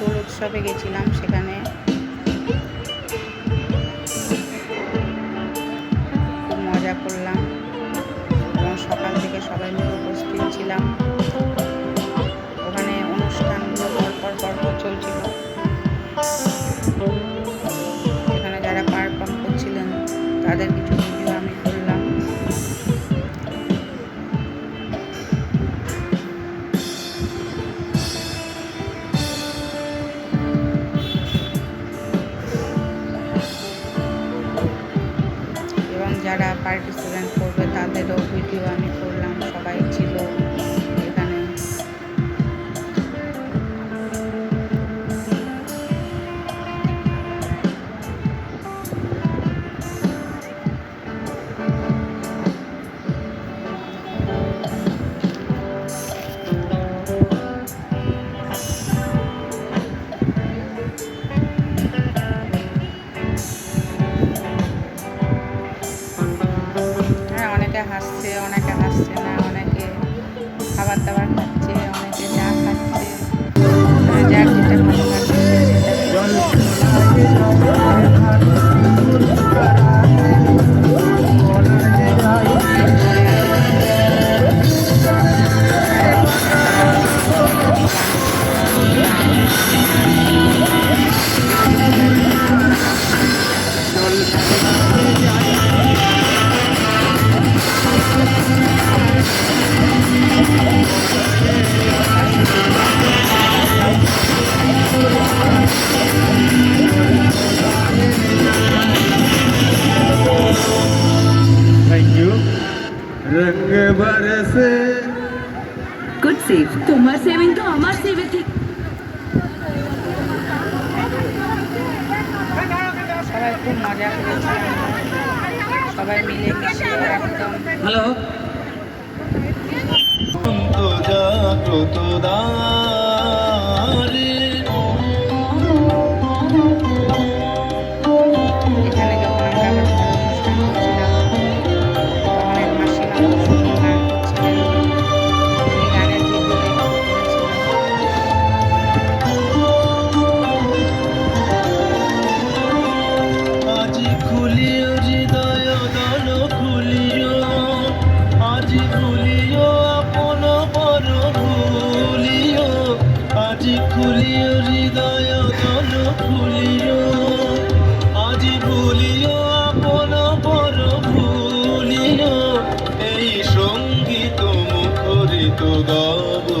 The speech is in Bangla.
দোল উৎসবে গেছিলাম সেখানে। যারা পার্টিসিপেন্ট করবে তাদেরও ভিডিও আমি করব। रंग बरसे गुड सेव तुम्हार सेविंग तो हमार सेवे थी। মজা করেছি সবাই মিলে মিশিয়ে একদম হ্যালো। জাগ্রত দা খুলিও হৃদয়, দল খুলিও। আজ খুলিও আপন পর খুলিও আজ খুলিও হৃদয়, দল খুলিও। আজ ভুলিও আপন পর ভুলিও এই সংগীত মুখরিত গাবো।